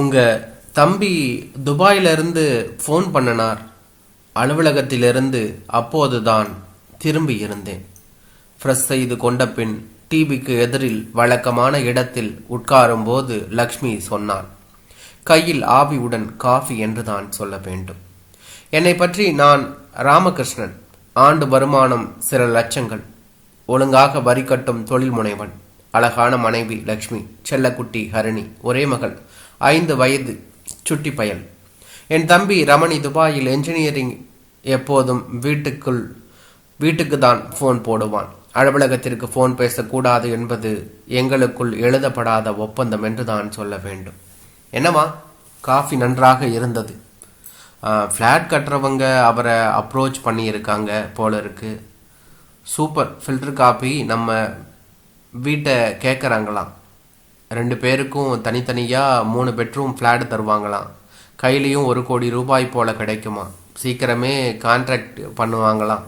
உங்கள் தம்பி துபாயிலிருந்து ஃபோன் பண்ணினார். அலுவலகத்திலிருந்து அப்போதுதான் திரும்பி இருந்தேன். ஃப்ரெஷ் செய்து கொண்ட பின் டிவிக்கு எதிரில் வழக்கமான இடத்தில் உட்காரும்போது லக்ஷ்மி சொன்னாள் கையில் ஆவியுடன் காஃபி என்று தான் சொல்ல வேண்டும். என்னை பற்றி நான் ராமகிருஷ்ணன் ஆண்டு வருமானம் சில லட்சங்கள். ஒழுங்காக வரி கட்டும் தொழில் முனைவன் அழகான மனைவி லக்ஷ்மி செல்லக்குட்டி ஹரிணி ஒரே மகள். ஐந்து வயது சுட்டி பயல் என் தம்பி ரமணி துபாயில் என்ஜினியரிங் எப்போதும் வீட்டுக்குள் வீட்டுக்கு தான் ஃபோன் போடுவான். அலுவலகத்திற்கு ஃபோன் பேசக்கூடாது என்பது எங்களுக்குள் எழுதப்படாத ஒப்பந்தம் என்று தான் சொல்ல வேண்டும். என்னவா காஃபி நன்றாக இருந்தது. ஃப்ளாட் கட்டுறவங்க அவரை அப்ரோச் பண்ணியிருக்காங்க போல இருக்குது சூப்பர் ஃபில்டர் காப்பி நம்ம வீட்டை கேட்குறாங்களாம். ரெண்டு பேருக்கும் தனித்தனியாக மூணு பெட்ரூம் ஃப்ளாட் தருவாங்களாம். கையிலையும் ஒரு கோடி ரூபாய் போல் கிடைக்குமா? சீக்கிரமே கான்ட்ராக்ட் பண்ணுவாங்களாம்.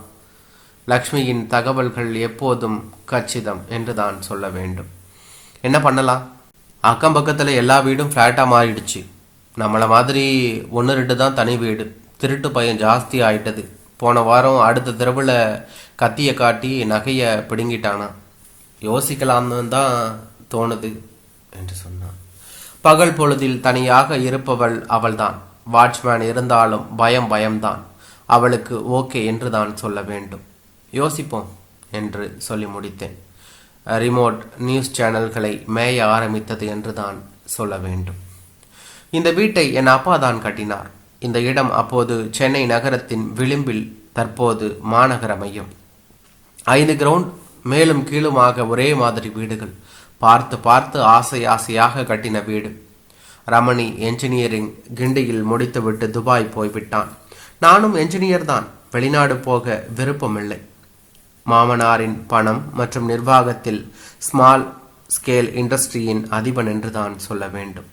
லக்ஷ்மியின் தகவல்கள் எப்போதும் கச்சிதம் என்று தான் சொல்ல வேண்டும். என்ன பண்ணலாம்? அக்கம் பக்கத்தில் எல்லா வீடும் ஃப்ளாட்டாக மாறிடுச்சு. நம்மளை மாதிரி ஒன்று ரெண்டு தான் தனி வீடு. திருட்டு பையன் ஜாஸ்தி ஆயிட்டது. போன வாரம் அடுத்த தெருவில் கத்தியை காட்டி நகையை பிடுங்கிட்டானா யோசிக்கலாம்னு தான் தோணுது. என்று சொன்னான். பகல் பொழுதில் தனியாக இருப்பவள் அவள்தான். வாட்ச்மேன் இருந்தாலும் பயம் பயம்தான். அவளுக்கு ஓகே என்று தான் சொல்ல வேண்டும். யோசிப்போம் என்று சொல்லி முடித்தேன். ரிமோட் நியூஸ் சேனல்களை மேய ஆரம்பித்தது என்று தான் சொல்ல வேண்டும். இந்த வீட்டை என் அப்பா தான் கட்டினார். இந்த இடம் அப்போது சென்னை நகரத்தின் விளிம்பில் தற்போது மாநகர மையம் ஐந்து கிரவுண்ட் மேலும் கீழுமாக ஒரே மாதிரி வீடுகள். பார்த்து பார்த்து ஆசை ஆசையாக கட்டின வீடு. ரமணி என்ஜினியரிங் கிண்டியில் முடித்துவிட்டு துபாய் போய்விட்டான். நானும் என்ஜினியர் தான். வெளிநாடு போக விருப்பமில்லை. மாமனாரின் பணம் மற்றும் நிர்வாகத்தில் ஸ்மால் ஸ்கேல் இண்டஸ்ட்ரியின் அதிபன் என்று தான் சொல்ல வேண்டும்.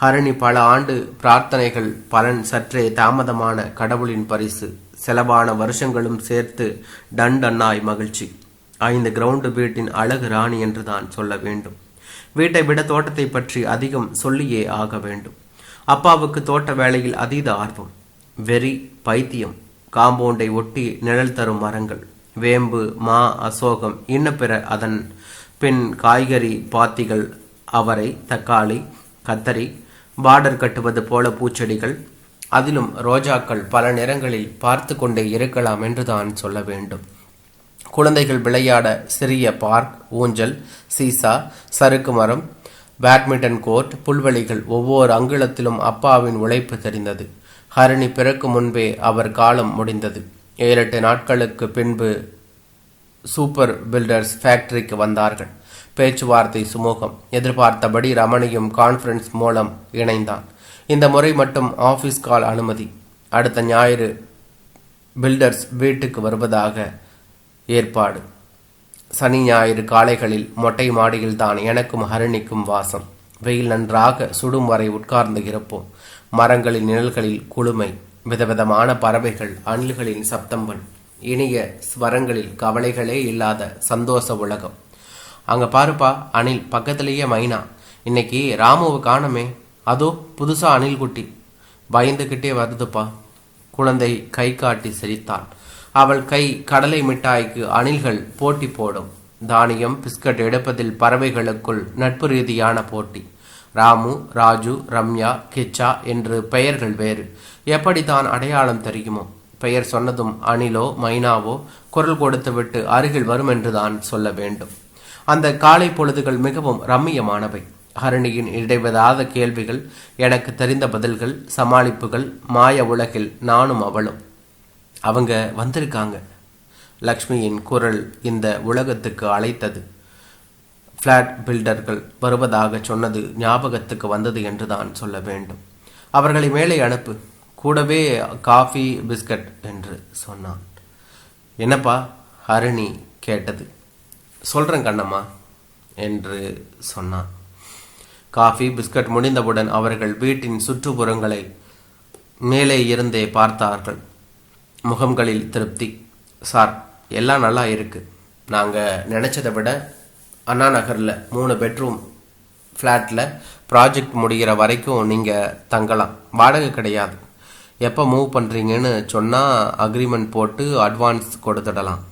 ஹரணி பல ஆண்டு பிரார்த்தனைகள் பலன் சற்றே தாமதமான கடவுளின் பரிசு செலவான வருஷங்களும் சேர்த்து டன் டன்னாய் மகிழ்ச்சி. ஐந்து கிரவுண்டு வீட்டின் அழகு ராணி என்று தான் சொல்ல வேண்டும். வீட்டை விட தோட்டத்தை பற்றி அதிகம் சொல்லியே ஆக வேண்டும். அப்பாவுக்கு தோட்ட வேலையில் அதீத ஆர்வம். வெறி பைத்தியம் காம்பவுண்டை ஒட்டி நிழல் தரும் மரங்கள் வேம்பு மா அசோகம் இன்ன பிற அதன் பின் காய்கறி பாத்திகள் அவரை தக்காளி கத்தரி பார்டர் கட்டுவது போல பூச்செடிகள் அதிலும் ரோஜாக்கள் பல நிறங்களில் பார்த்து கொண்டே இருக்கலாம் என்று தான் சொல்ல வேண்டும். குழந்தைகள் விளையாட சிறிய பார்க் ஊஞ்சல் சீசா சறுக்கு மரம் பேட்மிண்டன் கோர்ட் புல்வெளிகள் ஒவ்வொரு அங்குலத்திலும் அப்பாவின் உழைப்பு தெரிந்தது. ஹரிணி பிறக்கும் முன்பே அவர் காலம் முடிந்தது. ஏழெட்டு நாட்களுக்கு பின்பு சூப்பர் பில்டர்ஸ் ஃபேக்டரிக்கு வந்தார்கள். பேச்சுவார்த்தை சுமூகம். எதிர்பார்த்தபடி ரமணியும் கான்ஃபரன்ஸ் மூலம் இணைந்தான். இந்த முறை மட்டும் ஆஃபீஸ் கால் அனுமதி. அடுத்த ஞாயிறு பில்டர்ஸ் வீட்டுக்கு வருவதாக ஏற்பாடு. சனி ஞாயிறு காலைகளில் மொட்டை மாடியில் தான் எனக்கும் ஹரிணிக்கும் வாசம். வெயில் நன்றாக சுடும் வரை உட்கார்ந்து இருப்போம். மரங்களின் நிழல்களில் குளுமை விதவிதமான பறவைகள் அணில்களின் சப்தங்கள் இனிய ஸ்வரங்களில் கவலைகளே இல்லாத சந்தோஷ உலகம். அங்க பாருப்பா அணில் பக்கத்திலேயே மைனா. இன்னைக்கு ராமுவை காணமே. அதோ புதுசா அணில் குட்டி. பயந்துகிட்டே வருதுப்பா. குழந்தை கை காட்டி சிரித்தாள். அவள் கை கடலை மிட்டாய்க்கு அணில்கள் போட்டி போடும். தானியம் பிஸ்கட் எடுப்பதில் பறவைகளுக்குள் நட்பு ரீதியான போட்டி. ராமு ராஜு ரம்யா கிச்சா என்று பெயர்கள் வேறு. எப்படித்தான் அடையாளம் தெரியுமோ? பெயர் சொன்னதும் அணிலோ மைனாவோ குரல் கொடுத்துவிட்டு அருகில் வரும் என்றுதான் சொல்ல வேண்டும். அந்த காலை பொழுதுகள் மிகவும் ரம்மியமானவை. ஹரணியின் இடைவிடாத கேள்விகள் எனக்கு தெரிந்த பதில்கள் சமாளிப்புகள் மாய உலகில் நானும் அவளும். அவங்க வந்திருக்காங்க. லக்ஷ்மியின் குரல் இந்த உலகத்துக்கு அழைத்தது. ஃப்ளாட் பில்டர்கள் வருவதாக சொன்னது ஞாபகத்துக்கு வந்தது என்று தான் சொல்ல வேண்டும். அவர்களை மேலே அனுப்பு. கூடவே காஃபி பிஸ்கட் என்று சொன்னான். என்னப்பா? ஹரிணி கேட்டது. சொல்கிறேன் கண்ணம்மா என்று சொன்னான். காஃபி பிஸ்கட் முடிந்தவுடன் அவர்கள் வீட்டின் சுற்றுப்புறங்களை மேலே இருந்தே பார்த்தார்கள். முகங்களில் திருப்தி. சார் எல்லாம் நல்லா இருக்கு. நாங்கள் நினச்சதை விட அண்ணா நகரில் மூணு பெட்ரூம் ஃப்ளாட்டில் ப்ராஜெக்ட் முடிகிற வரைக்கும் நீங்கள் தங்கலாம். வாடகை கிடையாது. எப்போ மூவ் பண்ணுறீங்கன்னு சொன்னால் அக்ரிமெண்ட் போட்டு அட்வான்ஸ் கொடுத்துடலாம்.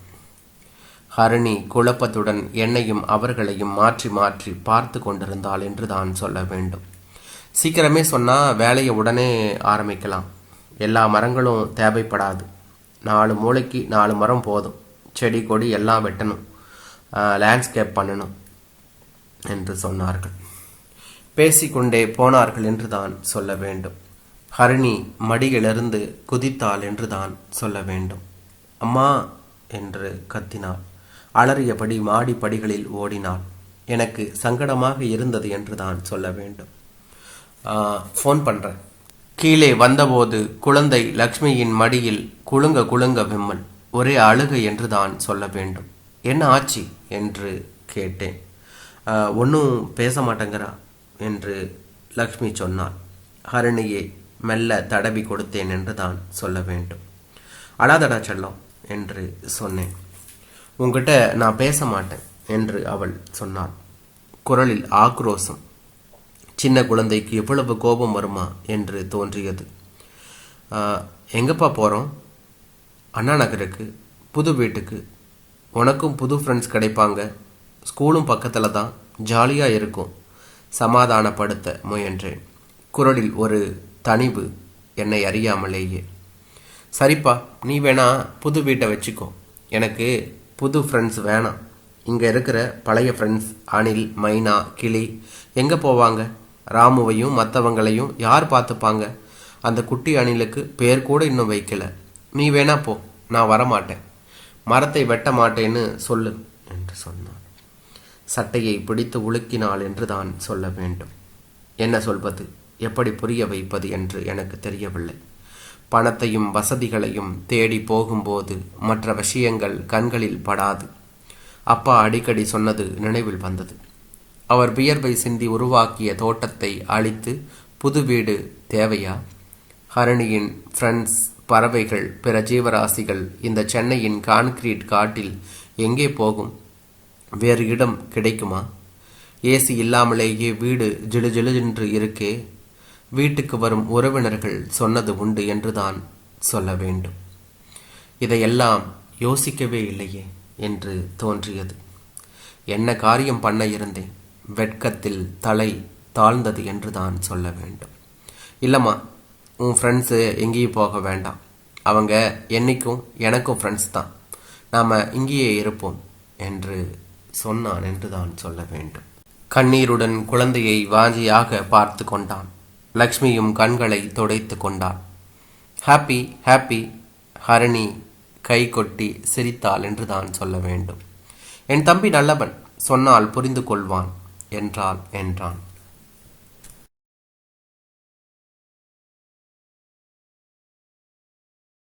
ஹரிணி குழப்பத்துடன் என்னையும் அவர்களையும் மாற்றி மாற்றி பார்த்து கொண்டிருந்தாள் என்று தான் சொல்ல வேண்டும். சீக்கிரமே சொன்னால் வேலையை உடனே ஆரம்பிக்கலாம். எல்லா மரங்களும் தேவைப்படாது. நாலு மூளைக்கு நாலு மரம் போதும். செடி கொடி எல்லாம் வெட்டணும். லேண்ட்ஸ்கேப் பண்ணணும் என்று சொன்னார்கள். பேசிக்கொண்டே போனார்கள் என்று தான் சொல்ல வேண்டும். ஹரிணி மடியிலிருந்து குதித்தாள் என்று தான் சொல்ல வேண்டும். அம்மா என்று கத்தினாள். அலறியபடி மாடி படிகளில் ஓடினாள். எனக்கு சங்கடமாக இருந்தது என்று தான் சொல்ல வேண்டும். ஃபோன் பண்ணுறேன் கீழே வந்தபோது குழந்தை லக்ஷ்மியின் மடியில் குலுங்க குலுங்க விம்மல். ஒரே அழுகை என்று தான் சொல்ல வேண்டும். என்ன ஆச்சு? என்று கேட்டேன். ஒன்றும் பேச மாட்டேங்கிறா என்று லக்ஷ்மி சொன்னாள். ஹரணியை மெல்ல தடவி கொடுத்தேன் என்று தான் சொல்ல வேண்டும். அழாதடா செல்லம் என்று சொன்னேன். உங்ககிட்ட நான் பேச மாட்டேன் என்று அவள் சொன்னாள். குரலில் ஆக்ரோசம் சின்ன குழந்தைக்கு எவ்வளவு கோபம் வருமா என்று தோன்றியது. எங்கப்பா போகிறோம் அண்ணா நகருக்கு புது வீட்டுக்கு. உனக்கும் புது ஃப்ரெண்ட்ஸ் கிடைப்பாங்க. ஸ்கூலும் பக்கத்தில் தான். ஜாலியாக இருக்கும். சமாதானப்படுத்த முயன்றேன். குரலில் ஒரு தனிவு என்னை அறியாமலேயே. சரிப்பா நீ வேணா புது வீட்டை வச்சுக்கோ. எனக்கு புது ஃப்ரெண்ட்ஸ் வேணாம். இங்கே இருக்கிற பழைய ஃப்ரெண்ட்ஸ் அனில் மைனா கிளி எங்கே போவாங்க? ராமுவையும் மற்றவங்களையும் யார் பார்த்துப்பாங்க? அந்த குட்டி அணிலுக்கு பேர் கூட இன்னும் வைக்கல. நீ வேணா போ நான் வரமாட்டேன். மரத்தை வெட்ட மாட்டேன்னு சொல்லு என்று சொன்னான். சட்டையை பிடித்து உலுக்கினாள் என்று தான் சொல்ல வேண்டும். என்ன சொல்வது? எப்படி புரிய வைப்பது என்று எனக்கு தெரியவில்லை. பணத்தையும் வசதிகளையும் தேடி போகும்போது மற்ற விஷயங்கள் கண்களில் படாது. அப்பா அடிக்கடி சொன்னது நினைவில் வந்தது. அவர் வியர்வை சிந்தி உருவாக்கிய தோட்டத்தை அழித்து புது வீடு தேவையா? ஹரணியின் ஃப்ரெண்ட்ஸ் பறவைகள் பிற ஜீவராசிகள் இந்த சென்னையின் கான்கிரீட் காட்டில் எங்கே போகும்? வேறு இடம் கிடைக்குமா? ஏசி இல்லாமலேயே வீடு ஜிலு ஜிலுஜென்று இருக்கே. வீட்டுக்கு வரும் உறவினர்கள் சொன்னது உண்டு என்றுதான் சொல்ல வேண்டும். இதையெல்லாம் யோசிக்கவே இல்லையே என்று தோன்றியது. என்ன காரியம் பண்ண இருந்தேன்? வெட்கத்தில் தலை தாழ்ந்தது என்று தான் சொல்ல வேண்டும். இல்லைம்மா உன் ஃப்ரெண்ட்ஸு எங்கேயும் போக வேண்டாம். அவங்க என்னைக்கும் எனக்கும் ஃப்ரெண்ட்ஸ் தான். நாம் இங்கேயே இருப்போம் என்று சொன்னான் என்று தான் சொல்ல வேண்டும். கண்ணீருடன் குழந்தையை வாஞ்சியாக பார்த்து கொண்டான். லக்ஷ்மியும் கண்களை துடைத்து கொண்டாள். ஹாப்பி ஹாப்பி ஹரணி கை கொட்டி சிரித்தாள் என்று தான் சொல்ல வேண்டும். என் தம்பி நல்லவன் சொன்னால் புரிந்து கொள்வான். என்றாள் என்றான்